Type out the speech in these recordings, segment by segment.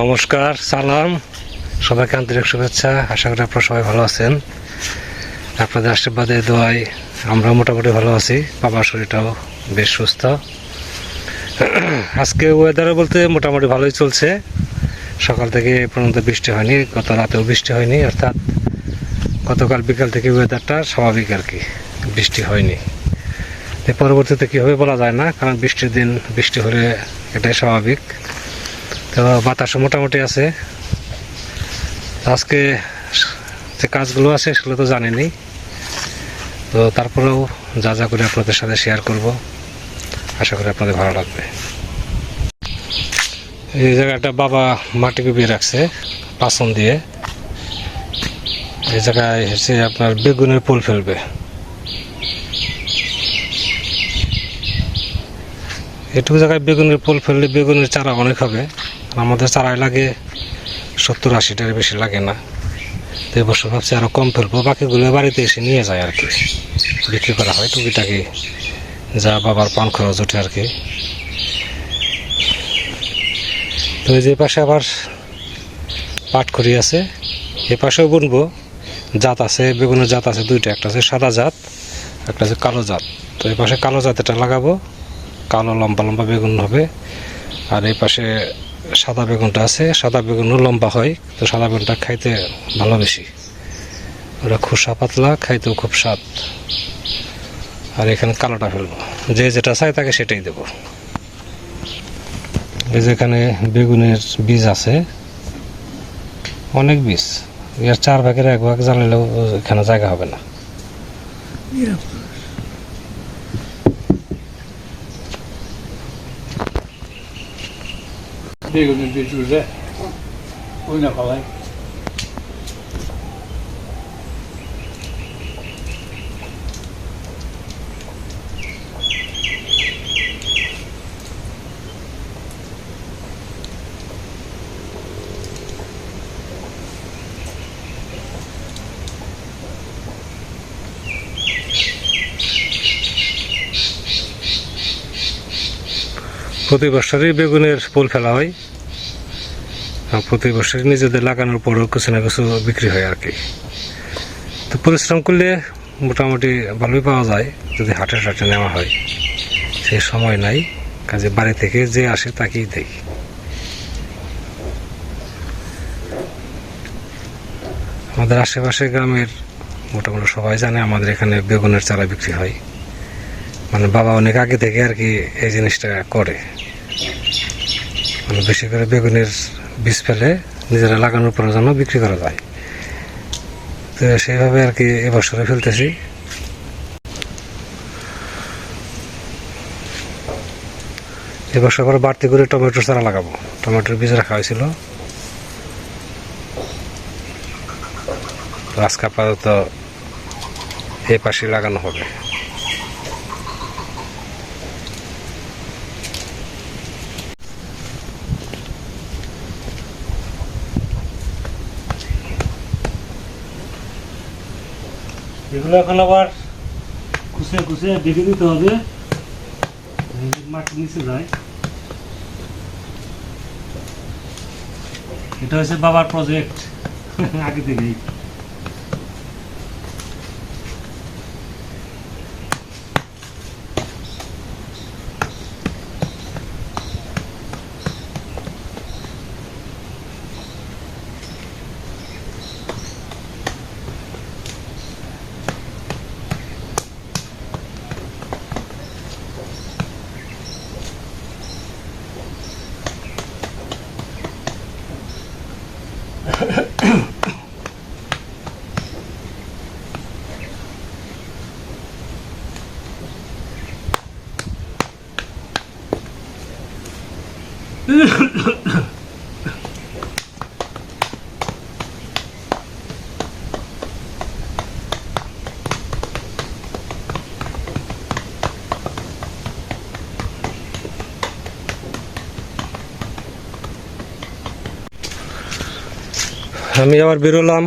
নমস্কার, সালাম। সবাইকে আন্তরিক শুভেচ্ছা। আশা করি আপনারা সবাই ভালো আছেন। আপনাদের আশীর্বাদে দোয়াই আমরা মোটামুটি ভালো আছি। বাবার শরীরটাও বেশ সুস্থ। আজকে ওয়েদারে বলতে মোটামুটি ভালোই চলছে। সকাল থেকে পর্যন্ত বৃষ্টি হয়নি, গত রাতেও বৃষ্টি হয়নি, অর্থাৎ গতকাল বিকাল থেকে ওয়েদারটা স্বাভাবিক আর কি, বৃষ্টি হয়নি। পরবর্তীতে কী হবে বলা যায় না, কারণ বৃষ্টির দিন বৃষ্টি হলে এটাই স্বাভাবিক। তো বাতাসও মোটামুটি আছে। আজকে যে কাজগুলো আছে সেগুলো তো জানেনি তো তারপরেও যা যা করে আপনাদের সাথে শেয়ার করব, আশা করি আপনাদের ভালো লাগবে। এই জায়গাটা বাবা মাটি কুপিয়ে রাখছে পাসন দিয়ে। এই জায়গায় হচ্ছে আপনার বেগুনের ফুল ফেলবে। এটুকু জায়গায় বেগুনের ফুল ফেললে বেগুনের চারা অনেক হবে। আমাদের চারাই লাগে সত্তর আশিটার বেশি লাগে না। তো এবছর ভাবছি আরও কম ফেলব। বাকিগুলো বাড়িতে এসে নিয়ে যায় আর কি। বিক্রি করা হয় টুকিটাকি। যা বাবার পান খরচ ওঠে আর কি। তো যে পাশে আবার পাট করি আছে। এ পাশেও বুনবো। জাত আছে, বেগুনের জাত আছে, দুইটা একটা আছে সাদা জাত, একটা আছে কালো জাত। তো এই পাশে কালো জাত এটা লাগাবো। কালো লম্বা লম্বা বেগুন হবে। আর এই পাশে সাদা বেগুনটা আছে, সাদা বেগুনও লম্বা হয়, তো সাদা বেগুনটা খাইতে ভালো বেশি। ওটা খোসা পাতলা, খাইতেও খুব স্বাদ। আর এখানে কালোটা ফেলব। যে যেটা চাই তাকে সেটাই দেব। এই যেখানে বেগুনের বীজ আছে, অনেক বীজ। এর চার ভাগের এক ভাগ জ্বালালেও এখানে জায়গা হবে না। Bir gün bir cürde oyna kalayım. প্রতি বছরই বেগুনের ফুল ফেলা হয়। প্রতি বছরই নিজেদের লাগানোর পরেও কিছু না কিছু বিক্রি হয় আর কি। তো পরিশ্রম করলে মোটামুটি ভালোই পাওয়া যায়, যদি হাটে টাটে নেওয়া হয়। সে সময় নাই, কাজে বাড়ি থেকে যে আসে তাকেই দেই। আমাদের আশেপাশে গ্রামের মোটামুটি সবাই জানে আমাদের এখানে বেগুনের চারা বিক্রি হয়। মানে বাবা অনেক আগে থেকে আর কি এই জিনিসটা করে। মানে বেশি করে বেগুনের বীজ ফেলে নিজেরা লাগানোর পরে যেন বিক্রি করা যায়। তো সেইভাবে আর কি এবছরে ফেলতেছি। এবছর আবার বাড়তি করে টমেটোর চারা লাগাবো। টমেটোর বীজ রাখা হয়েছিল। আজকে আপাতত এই পাশে লাগানো হবে। এগুলো এখন আবার খুশে খুশে ডেকে দিতে হবে। মাটি নিচে যায়। এটা হচ্ছে বাবার প্রজেক্ট আগে থেকেই। আমি আবার বেরোলাম।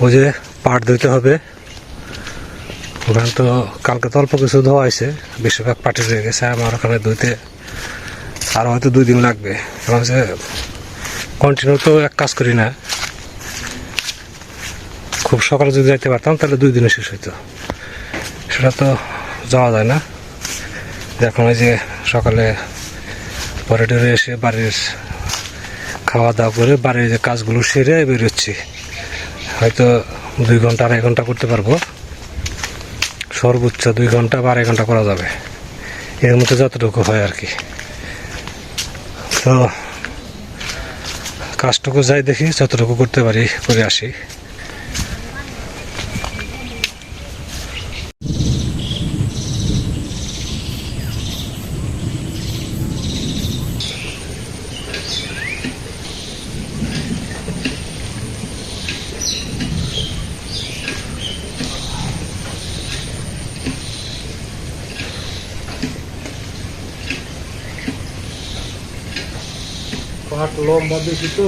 ওই যে পাট ধুইতে হবে। ওখানে তো কালকে তো অল্প কিছু ধোয়া হয়েছে। বেশিরভাগ পাটি রয়ে গেছে, আমার ওখানে ধুইতে আর হয়তো দুই দিন লাগবে। কারণ হচ্ছে কন্টিনিউ তো এক কাজ করি না। খুব সকালে যদি যাইতে পারতাম, তাহলে দুই দিনে শেষ হইতো। সেটা তো যাওয়া যায় না। এখন ওই যে সকালে পরে এসে বাড়ির খাওয়া দাওয়া করে বাড়ির কাজগুলো সেরে বেরোচ্ছি। হয়তো দুই ঘণ্টা আড়াই ঘণ্টা করতে পারব। সর্বোচ্চ দুই ঘণ্টা বা আড়াই ঘণ্টা করা যাবে। এর মধ্যে যতটুকু হয় আর কি। তো, কাজটুকু যাই দেখি, যতটুকু করতে পারি, করে আসি। পাট লম্বা বেশি তো।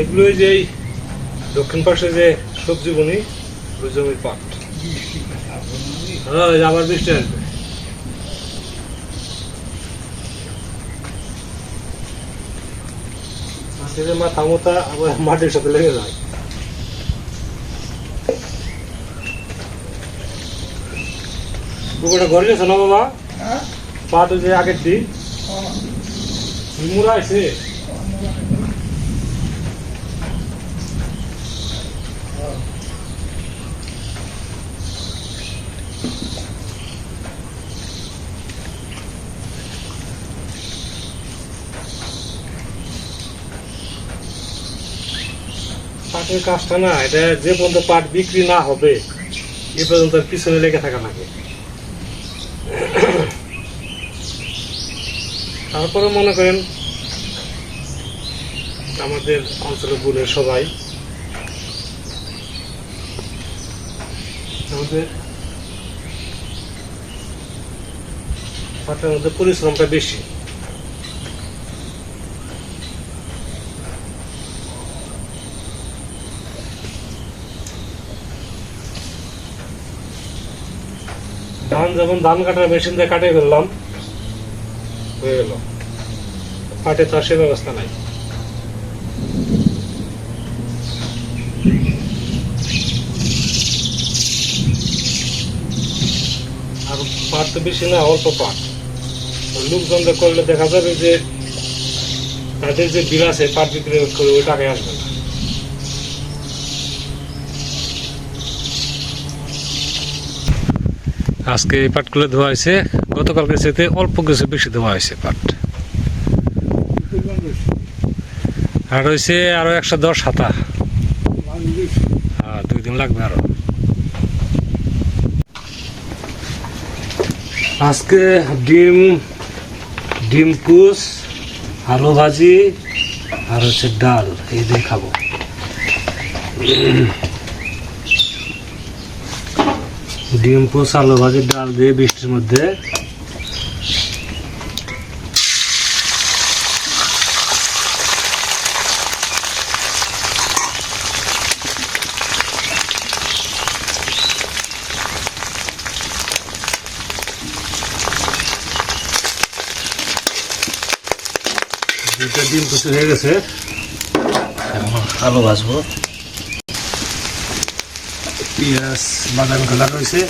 এগুলো ওই যে দক্ষিণ পাশে যে সবজি বনি, ওই জমির পাট। হ্যাঁ আবার বৃষ্টি আসবে। মাথা মোতা আবার মাটির সাথে লেগে যায়। গেছে না বাবা। পাট ওই যে আগের দিন। মুরা আছে। পাটের কাজটা না এটা যে পর্যন্ত পাট বিক্রি না হবে এ পর্যন্ত পিছনে লেগে থাকা লাগে। তারপরে মনে করেন আমাদের অঞ্চলের বোনের সবাই আমাদের মধ্যে পরিশ্রমটা বেশি। ধান যেমন ধান কাটার মেশিন দিয়ে কাটিয়ে ফেললাম হয়ে গেল পাটে সে ব্যবস্থা নাই। আর পাট তো বেশি না, অল্প পাট। করলে দেখা যাবে যে তাদের যে বিল আছে, পাট বিক্রি করে ওই টাকায় আসবে না। আজকে এই পাটগুলো ধোয়া হয়েছে। গতকালকে সাথে অল্প কিছু বেশি ধোয়া হয়েছে পাট। আর হয়েছে আরও একশো দশ হাতা। হ্যাঁ দুই দিন লাগবে আরও। আজকে ডিম ডিম কুস, আলু ভাজি, আর হচ্ছে ডাল। এই দিয়ে খাব। ডিম পোস আলু ভাজি, ডাল দিয়ে বৃষ্টির মধ্যে দুইটা ডিম কুচি হয়ে গেছে। আলু ভাজবো। পেঁয়াজ বাদাম খেলা রয়েছে।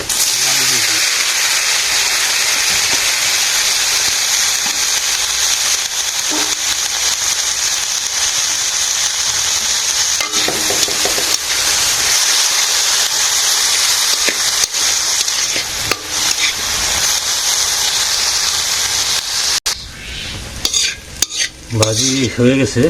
ভাজি হয়ে গেছে।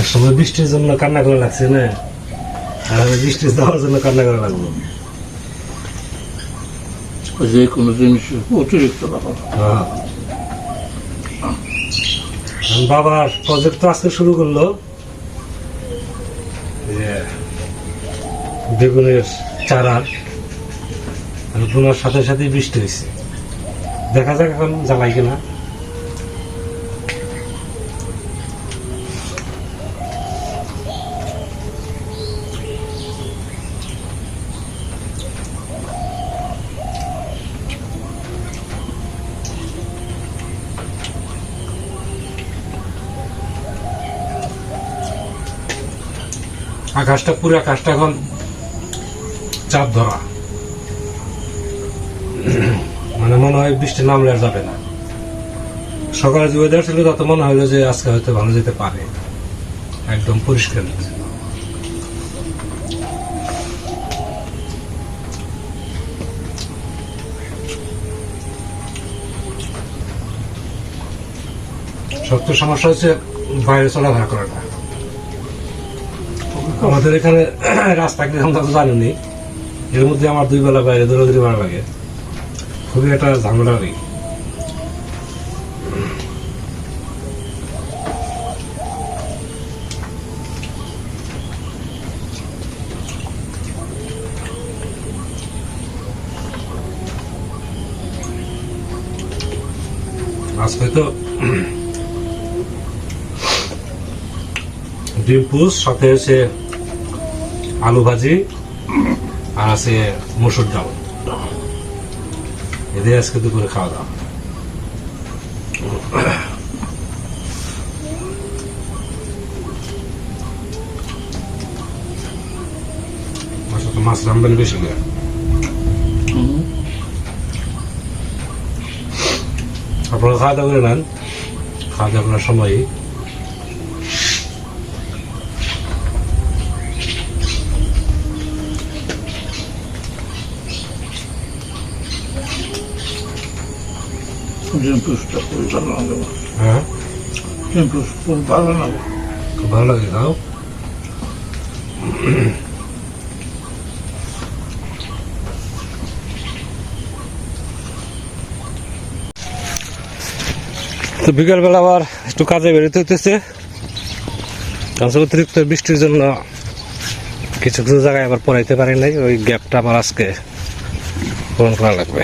একসময় বৃষ্টির জন্য কান্না করে লাগছে না? আর বৃষ্টি যাওয়ার জন্য কান্না করে লাগবো। যে কোনো জিনিস অতিরিক্ত ব্যাপার বাবা প্রজেক্ট আজকে শুরু করল বেগুনের চারার আর বোনার সাথে সাথে বৃষ্টি হয়েছে দেখা যাক এখন জ্বালাই কিনা আকাশটা, পুরো আকাশটা এখন চাপ ধরা। মানে মনে হয় বৃষ্টি নামলে আর যাবে না। সকালে যে ওয়েদার ছিল, তত মনে হলো যে আজকে হয়তো ভালো যেতে পারে। একদম পরিষ্কার। সবচেয়ে সমস্যা হচ্ছে বাইরে চলাফেরা করাটা। আমাদের এখানে রাস্তা কি আমরা তো জানিনি। এর মধ্যে আমার দুই বেলা বাইরে দৌড়াদৌড়ি মারা লাগে। খুবই একটা ঝামেলা নেই। আজকে তো ডিম সাথে আছে আলু ভাজি, আর আছে মসুর ডাল। এদের আজকে দুপুরে খাওয়া দাওয়া। মাছ রামবেন বেশি করে। আপনারা খাওয়া দাওয়া করে নেন। খাওয়া দাওয়া করার সময়ই ডিম খুবই ভালো লাগে হ্যাঁ ডিম খুব ভালো লাগে খুব ভালো লাগে খাও তো বিকালবেলা আবার একটু কাজে বেরোতে হতেছে অতিরিক্ত বৃষ্টির জন্য কিছু কিছু জায়গায় আবার পড়াইতে পারি নাই ওই গ্যাপটা আবার আজকে পূরণ করা লাগবে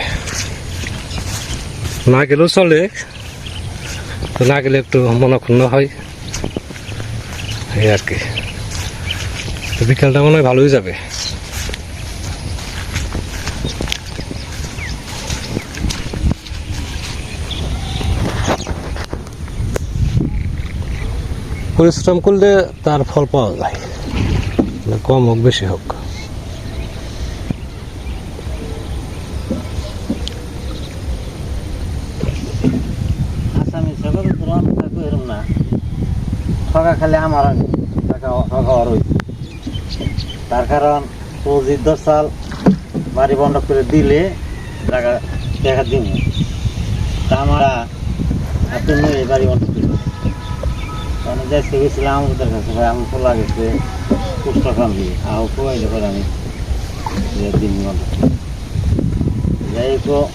না গেলেও চলে। না গেলে একটু মনক্ষুণ্ণ হয়। আর কি। বিকালটা মনে হয় ভালোই যাবে। পরিশ্রম করলে তার ফল পাওয়া যায়। মানে কম হোক, বেশি হোক। ঠকা খালি আমার টাকা ঠকা আর তার কারণ সৌজির দশ সাল বাড়ি বন্ধ করে দিলে টাকা টাকা দিব তা আমরা আপনি নই বাড়ি বন্ধ করে। কারণ যাইতে গেছিলাম আমাদের কাছে, ভাই আমি খোলা গেছে পুষ্ট কাম দিয়ে। আহ কোয়াইলে করে আমি দিন বন্ধ যাই হোক